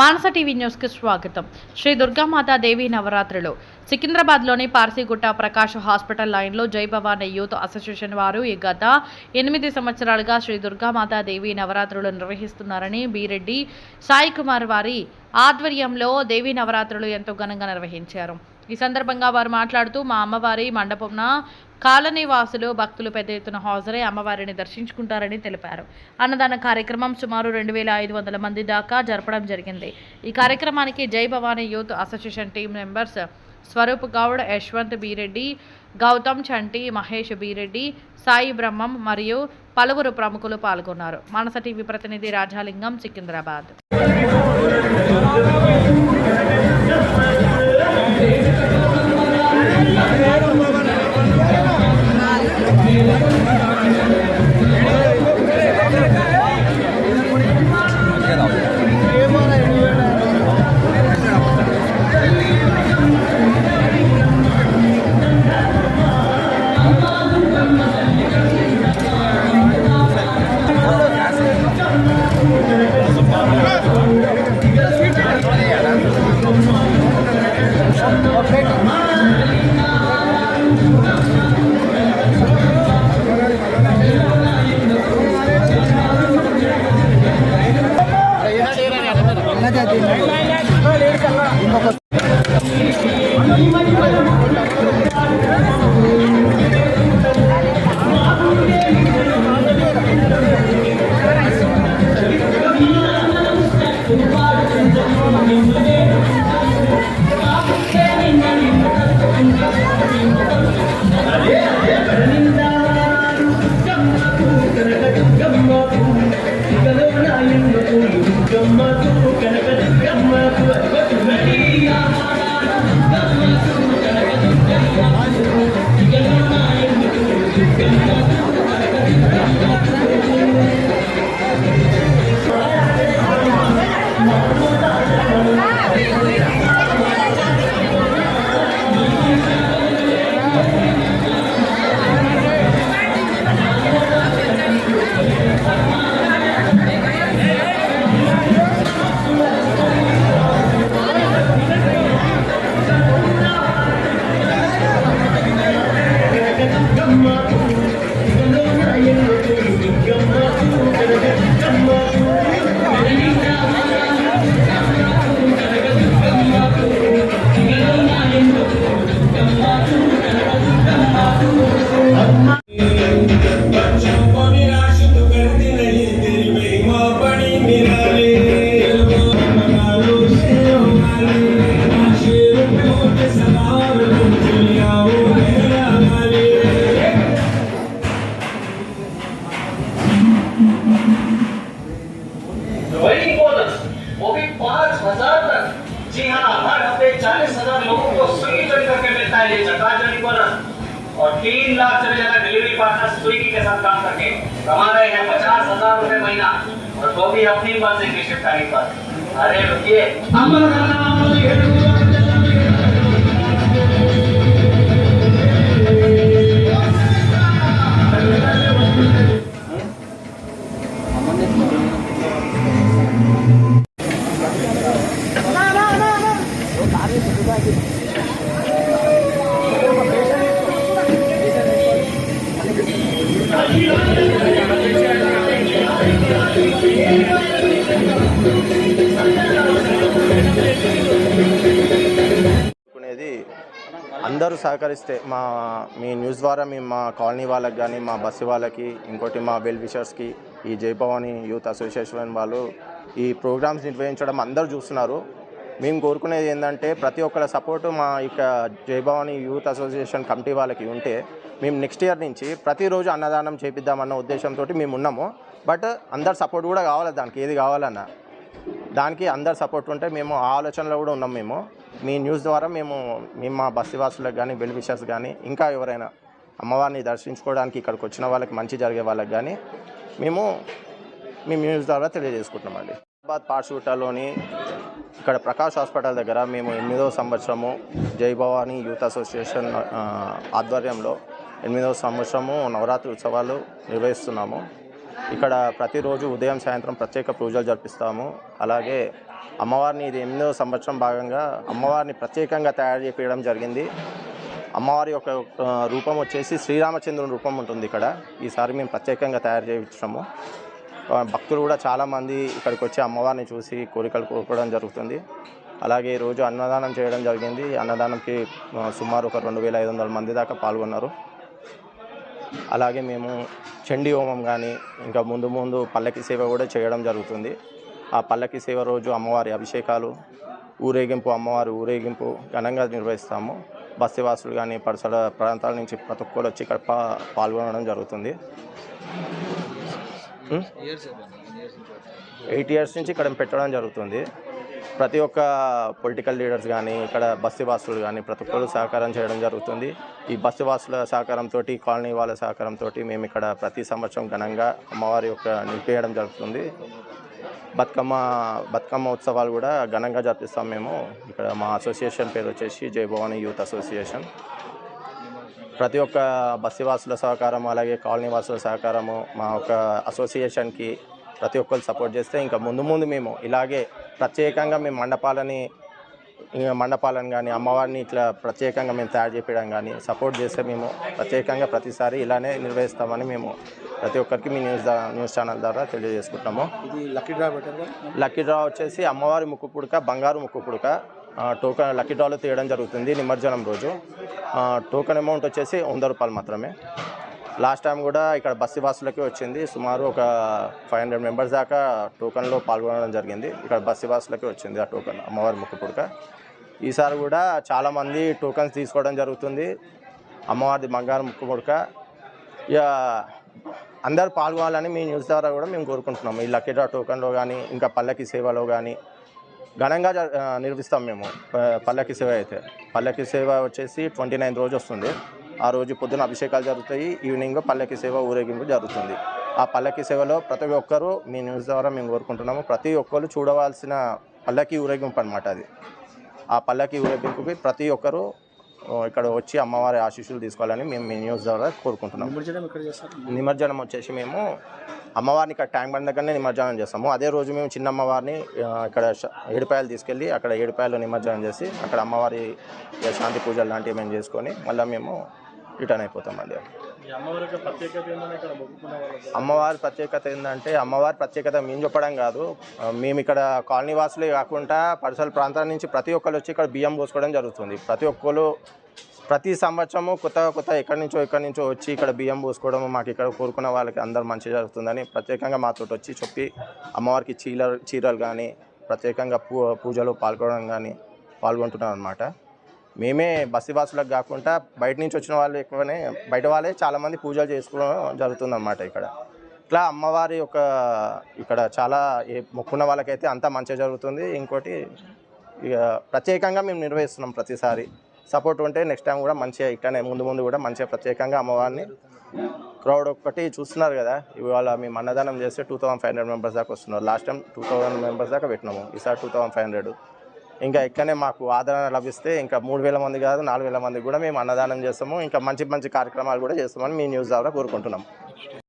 మానస TV న్యూస్కి స్వాగతం. శ్రీ దుర్గామాతా దేవి నవరాత్రులు. సికింద్రాబాద్లోని పార్సీగుట్ట ప్రకాష్ హాస్పిటల్ లైన్లో జై భవానీ యూత్ అసోసియేషన్ వారు ఈ గత ఎనిమిది సంవత్సరాలుగా శ్రీ దుర్గామాతా దేవి నవరాత్రులు నిర్వహిస్తున్నారని బీరెడ్డి సాయి కుమార్ వారి ఆధ్వర్యంలో దేవీ నవరాత్రులు ఎంతో ఘనంగా నిర్వహించారు. ఈ సందర్భంగా వారు మాట్లాడుతూ మా అమ్మవారి మండపంన కాలనీ వాసులు భక్తులు పెద్ద ఎత్తున హాజరై అమ్మవారిని దర్శించుకుంటారని తెలిపారు. అన్నదాన కార్యక్రమం సుమారు రెండు వేల ఐదు వందల మంది దాకా జరపడం జరిగింది. ఈ కార్యక్రమానికి Jai Bhavani youth association team members Swaroop Goud Yashwant Bireddy Gautam Chanti Mahesh Bireddy Sai Brahmam మరియు పలువురు ప్రముఖులు పాల్గొన్నారు. మానస టీవీ ప్రతినిధి రాజాలింగం సికింద్రాబాద్. जी हाँ हर हफ़्ते चालीस हज़ार लोगों को स्विगी ज्वाइन करके मिलता है ये चक्राचरी बोनस और तीन लाख से ज़्यादा डिलीवरी पार्टनर स्विगी के साथ काम करके कमा रहे हैं पचास हज़ार रूपए महीना और वो भी अपनी मर्ज़ी की शिफ्ट तारीख पर अरे रुकिए అందరూ సహకరిస్తే మా మీ న్యూస్ ద్వారా మేము మా కాలనీ వాళ్ళకి కానీ మా బస్సు వాళ్ళకి ఇంకోటి మా వెల్ విషర్స్కి ఈ జయభవాని యూత్ అసోసియేషన్ వాళ్ళు ఈ ప్రోగ్రామ్స్ నిర్వహించడం అందరూ చూస్తున్నారు. మేము కోరుకునేది ఏంటంటే ప్రతి ఒక్కరి సపోర్టు మా ఇక జయభవాని యూత్ అసోసియేషన్ కమిటీ వాళ్ళకి ఉంటే మేము నెక్స్ట్ ఇయర్ నుంచి ప్రతిరోజు అన్నదానం చేపిద్దామన్న ఉద్దేశంతో మేము ఉన్నాము. బట్ అందరు సపోర్ట్ కూడా కావాలి దానికి ఏది కావాలన్నా. దానికి అందరు సపోర్ట్ ఉంటే మేము ఆ ఆలోచనలో కూడా ఉన్నాం మేము. మీ న్యూస్ ద్వారా మేము మేము మా బస్తివాసులకు కానీ బెనిఫిషర్స్ కానీ ఇంకా ఎవరైనా అమ్మవారిని దర్శించుకోవడానికి ఇక్కడికి వచ్చిన వాళ్ళకి మంచి జరిగే వాళ్ళకి కానీ మేము మీ న్యూస్ ద్వారా తెలియజేసుకుంటున్నామండి. హైదరాబాద్ పార్షూటాలోని ఇక్కడ ప్రకాష్ హాస్పిటల్ దగ్గర మేము ఎనిమిదవ సంవత్సరము జై భవానీ యూత్ అసోసియేషన్ ఆధ్వర్యంలో ఎనిమిదవ సంవత్సరము నవరాత్రి ఉత్సవాలు నిర్వహిస్తున్నాము. ఇక్కడ ప్రతిరోజు ఉదయం సాయంత్రం ప్రత్యేక పూజలు జరిపిస్తాము. అలాగే అమ్మవారిని ఇది ఎనిమిదో సంవత్సరం భాగంగా అమ్మవారిని ప్రత్యేకంగా తయారు చేయడం జరిగింది. అమ్మవారి యొక్క రూపం వచ్చేసి శ్రీరామచంద్రుని రూపం ఉంటుంది ఇక్కడ. ఈసారి మేము ప్రత్యేకంగా తయారు చేయించాము భక్తులు కూడా చాలామంది ఇక్కడికి వచ్చి అమ్మవారిని చూసి కోరికలు కోరుకోవడం జరుగుతుంది. అలాగే ఈరోజు అన్నదానం చేయడం జరిగింది. అన్నదానంకి సుమారు ఒక రెండు వేల ఐదు వందల మంది దాకా పాల్గొన్నారు. అలాగే మేము చండీ హోమం కానీ ఇంకా ముందు ముందు పల్లకి సేవ కూడా చేయడం జరుగుతుంది. ఆ పల్లకి సేవ రోజు అమ్మవారి అభిషేకాలు ఊరేగింపు అమ్మవారి ఊరేగింపు ఘనంగా నిర్వహిస్తాము. బస్తివాసులు కానీ పరిసర ప్రాంతాల నుంచి ప్రతి ఒక్కరు వచ్చి ఇక్కడ పాల్గొనడం జరుగుతుంది. ఎయిట్ ఇయర్స్ నుంచి ఇక్కడ పెట్టడం జరుగుతుంది. ప్రతి ఒక్క పొలిటికల్ లీడర్స్ కానీ ఇక్కడ బస్తివాసులు కానీ ప్రతి ఒక్కరు సహకారం చేయడం జరుగుతుంది. ఈ బస్తివాసుల సహకారంతో కాలనీ వాళ్ళ సహకారంతో మేము ఇక్కడ ప్రతి సంవత్సరం ఘనంగా అమ్మవారి యొక్క నిలిపేయడం జరుగుతుంది. బతుకమ్మ బతుకమ్మ ఉత్సవాలు కూడా ఘనంగా జరిపిస్తాం మేము. ఇక్కడ మా అసోసియేషన్ పేరు వచ్చేసి జయభవాని యూత్ అసోసియేషన్. ప్రతి ఒక్క బస్తివాసుల సహకారం అలాగే కాలనీ వాసుల సహకారము మా ఒక అసోసియేషన్కి ప్రతి ఒక్కరు సపోర్ట్ చేస్తే ఇంకా ముందు ముందు మేము ఇలాగే ప్రత్యేకంగా మేము మండపాలని ఇంకా మండపాలను కానీ అమ్మవారిని ఇట్లా ప్రత్యేకంగా మేము తయారు చేయడం కానీ సపోర్ట్ చేస్తే మేము ప్రత్యేకంగా ప్రతిసారి ఇలానే నిర్వహిస్తామని మేము ప్రతి ఒక్కరికి మీ న్యూస్ దా- న్యూస్ ఛానల్ ద్వారా తెలియజేసుకుంటున్నాము. ఇది లక్కీ డ్రా లక్కీ డ్రా వచ్చేసి అమ్మవారి ముక్కు పుడక బంగారు ముక్కు పుడక టోకన్ లక్కీ డ్రాలో తీయడం జరుగుతుంది నిమజ్జనం రోజు. టోకన్ అమౌంట్ వచ్చేసి వంద రూపాయలు మాత్రమే. లాస్ట్ టైం కూడా ఇక్కడ బస్సు వాసులకి వచ్చింది. సుమారు ఒక ఫైవ్ హండ్రెడ్ మెంబర్స్ దాకా టోకన్లో పాల్గొనడం జరిగింది. ఇక్కడ బస్సు వాసులకి వచ్చింది ఆ టోకన్ అమ్మవారి ముక్కు పుడక. ఈసారి కూడా చాలామంది టోకన్స్ తీసుకోవడం జరుగుతుంది. అమ్మవారిది బంగారు ముక్కు పుడక. ఇక అందరు పాల్గొనాలని మీ న్యూస్ ద్వారా కూడా మేము కోరుకుంటున్నాము. ఈ లక్కీ డ్రా టోకన్లో కానీ ఇంకా పల్లకి సేవలో కానీ ఘనంగా జ- నిర్వహిస్తాం మేము. పల్లకి సేవ అయితే. పల్లకి సేవ వచ్చేసి ట్వంటీ నైన్ రోజు వస్తుంది. ఆ రోజు పొద్దున అభిషేకాలు జరుగుతాయి. ఈవినింగ్ పల్లకి సేవ ఊరేగింపు జరుగుతుంది. ఆ పల్లకి సేవలో ప్రతి ఒక్కరూ మీ న్యూస్ ద్వారా మేము కోరుకుంటున్నాము. ప్రతి ఒక్కరు చూడవలసిన పల్లకి ఊరేగింపు అనమాట అది. ఆ పల్లకి ఊరేగింపుకి ప్రతి ఒక్కరూ ఇక్కడ వచ్చి అమ్మవారి ఆశీస్సులు తీసుకోవాలని మేము మీ న్యూస్ ద్వారా కోరుకుంటున్నాము నిమజ్జనం వచ్చేసి మేము అమ్మవారిని ఇక్కడ ట్యాంక్ బండ్ దగ్గరనే నిమజ్జనం చేస్తాము. అదే రోజు మేము చిన్న అమ్మవారిని ఇక్కడ ఏడుపాయలు తీసుకెళ్ళి అక్కడ ఏడుపాయలు నిమజ్జనం చేసి అక్కడ అమ్మవారి శాంతి పూజలు లాంటివి మేము చేసుకొని మళ్ళీ మేము రిటర్న్ అయిపోతామండి. అమ్మవారి ప్రత్యేకత ఏంటంటే అమ్మవారి ప్రత్యేకత మేము చెప్పడం కాదు. మేము ఇక్కడ కాలనీ వాసులే కాకుండా పరిసర ప్రాంతాల నుంచి ప్రతి ఒక్కరు వచ్చి ఇక్కడ బియ్యం పోసుకోవడం జరుగుతుంది. ప్రతి ఒక్కరు ప్రతి సంవత్సరము కొత్త కొత్త ఎక్కడి నుంచో ఎక్కడి నుంచో వచ్చి ఇక్కడ బియ్యం పోసుకోవడం మాకు ఇక్కడ కోరుకున్న వాళ్ళకి అందరు మంచి జరుగుతుందని ప్రత్యేకంగా మాతో వచ్చి చెప్పి అమ్మవారికి చీర చీరలు కానీ ప్రత్యేకంగా పూ పూజలో పాల్గొనడం కానీ పాల్గొంటున్నారు అనమాట మేమే బస్సివాసులకు కాకుండా బయట నుంచి వచ్చిన వాళ్ళు ఎక్కువనే బయట వాళ్ళే చాలామంది పూజలు చేసుకోవడం జరుగుతుందన్నమాట ఇక్కడ. ఇట్లా అమ్మవారి యొక్క ఇక్కడ చాలా మొక్కున్న వాళ్ళకైతే అంతా మంచిగా జరుగుతుంది. ఇంకోటి ఇక ప్రత్యేకంగా మేము నిర్వహిస్తున్నాం ప్రతిసారి. సపోర్ట్ ఉంటే నెక్స్ట్ టైం కూడా మంచిగా ఇట్లానే ముందు ముందు కూడా మంచిగా ప్రత్యేకంగా అమ్మవారిని క్రౌడ్ ఒక్కటి చూస్తున్నారు కదా. ఇవాళ మేము అన్నదానం చేస్తే two thousand five hundred members దాకా వస్తున్నారు. Last time two thousand members దాకా పెట్టినాము. ఈసారి టూ థౌసండ్ ఫైవ్ హండ్రెడ్. ఇంకా ఇక్కడనే మాకు ఆదరణ లభిస్తే ఇంకా మూడు వేల మంది కాదు నాలుగు వేల మంది కూడా మేము అన్నదానం చేస్తాము. ఇంకా మంచి మంచి కార్యక్రమాలు కూడా చేస్తామని మీ న్యూస్ ద్వారా కోరుకుంటున్నాం.